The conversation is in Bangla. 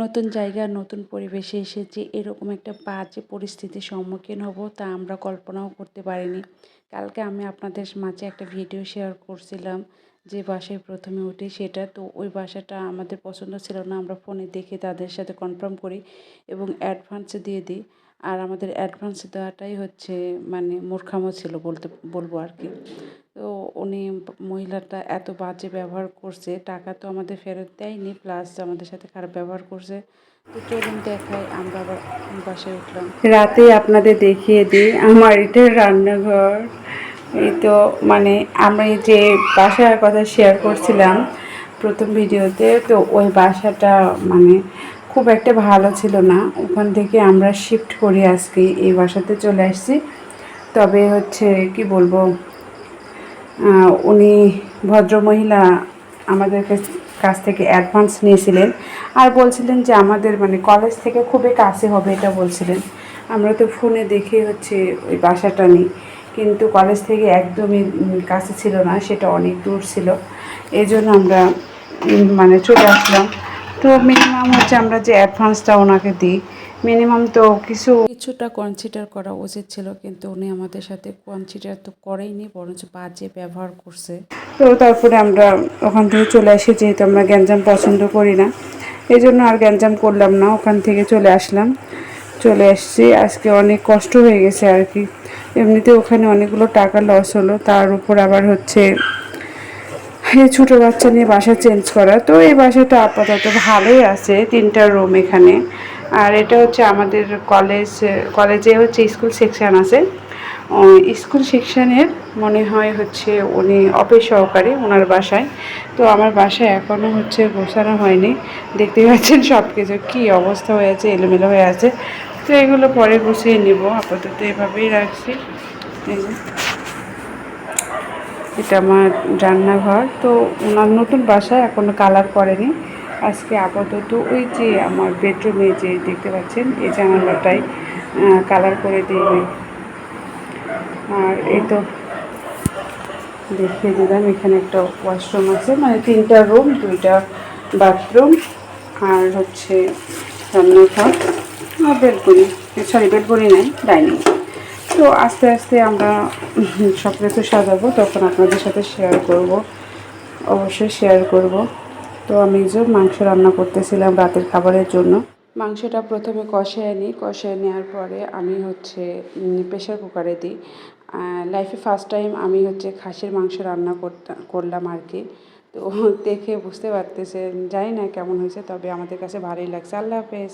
নতুন জায়গা, নতুন পরিবেশে এসেছি, এরকম একটা বাজে পরিস্থিতির সম্মুখীন হব তা আমরা কল্পনাও করতে পারিনি। কালকে আমি আপনাদের মাঝে একটা ভিডিও শেয়ার করছিলাম, যে বাসায় প্রথমে উঠি সেটা। তো ওই বাসাটা আমাদের পছন্দ ছিল না, আমরা ফোনে দেখে তাদের সাথে কনফার্ম করি এবং অ্যাডভান্স দিয়ে দিই। আর আমাদের অ্যাডভান্স দেওয়াটাই হচ্ছে মানে মূর্খামো ছিল বলতে, বলব আর কি। তো উনি মহিলাটা এত বাজে ব্যবহার করছে, টাকা তো আমাদের ফেরত দেয়নি প্লাস আমাদের সাথে খারাপ ব্যবহার করছে। তো চলুন দেখাই, আমরা আবার উঠলাম। রাতে আপনাদের দেখিয়ে দিই, আমার এটা রান্নাঘর। এই তো মানে আমি যে বাসার কথা শেয়ার করছিলাম প্রথম ভিডিওতে তো ওই বাসাটা মানে খুব একটা ভালো ছিল না। ওখান থেকে আমরা শিফট করি আজকে এই বাসাতে চলে আসছি। তবে হচ্ছে কি বলব উনি ভদ্রমহিলা আমাদের কাছ- থেকে অ্যাডভান্স নিয়েছিলেন। আর বলছিলেন যে আমাদের মানে কলেজ থেকে খুবই কাছে হবে এটা বলছিলেন। আমরা তো ফোনে দেখে হচ্ছে ওই বাসাটা নিই। কিন্তু কলেজ থেকে একদমই কাছে ছিল না, সেটা অনেক দূর ছিল। এই জন্য আমরা মানে চলে আসলাম। তো মিনিমাম হচ্ছে আমরা যে অ্যাডভান্সটা ওনাকে দিই মিনিমাম তো কিছু কিছুটা কনসিডার করা উচিত ছিল কিন্তু উনি আমাদের সাথে কনসিডার তো করেইনি বরঞ্চ বাজে ব্যবহার করছে। তো তারপরে আমরা ওখান থেকে চলে আসি যেহেতু আমরা গ্যাঞ্জাম পছন্দ করি না। এই জন্য আর গ্যাঞ্জাম করলাম না ওখান থেকে চলে আসলাম। চলে আসছি আজকে অনেক কষ্ট হয়ে গেছে আর কি। এমনিতে ওখানে অনেকগুলো টাকা লস হলো তার উপর আবার হচ্ছে ছোটো বাচ্চা নিয়ে বাসা চেঞ্জ করা। তো এই বাসাটা আপাতত ভালোই আছে, তিনটা রুম এখানে। আর এটা হচ্ছে আমাদের কলেজ কলেজে হচ্ছে স্কুল সেকশন আছে। স্কুল সেকশানের মনে হয় হচ্ছে উনি অফিস সহকারে ওনার বাসায়। তো আমার বাসায় এখনও হচ্ছে গোছানো হয়নি। দেখতে পাচ্ছেন সব কিছু কী অবস্থা হয়ে আছে, এলোমেলো হয়ে আছে। তো এগুলো পরে গুছিয়ে নিব। আপাতত এভাবেই রাখছি। এটা আমার রান্নাঘর। তো ওনার নতুন বাসায় এখনও কালার করেনি। আজকে আপাতত ওই যে আমার বেডরুমে যে দেখতে পাচ্ছেন, এই জানালাটাই কালার করে দিই আর এই তো দেখিয়ে দিলাম, এখানে একটা ওয়াশরুম আছে মানে তিনটা রুম, দুইটা বাথরুম, আর হচ্ছে রান্নাঘর। আর বেলকনি সরি, বেলকনি নাই, ডাইনিং। তো আস্তে আস্তে আমরা সব কিছু সাজাবো, তখন আপনাদের সাথে শেয়ার করব। অবশ্যই শেয়ার করব। তো আমি যে মাংস রান্না করতেছিলাম রাতের খাবারের জন্য। মাংসটা প্রথমে কষায় নিই। কষায় নেওয়ার পরে আমি হচ্ছে প্রেশার কুকারে দিই। লাইফে ফার্স্ট টাইম আমি হচ্ছে খাসির মাংস রান্না করলাম আর কি। তো দেখে বুঝতে পারতেছেন, জানি না কেমন হয়েছে, তবে আমাদের কাছে ভালোই লাগছে। আল্লাহ হাফেজ।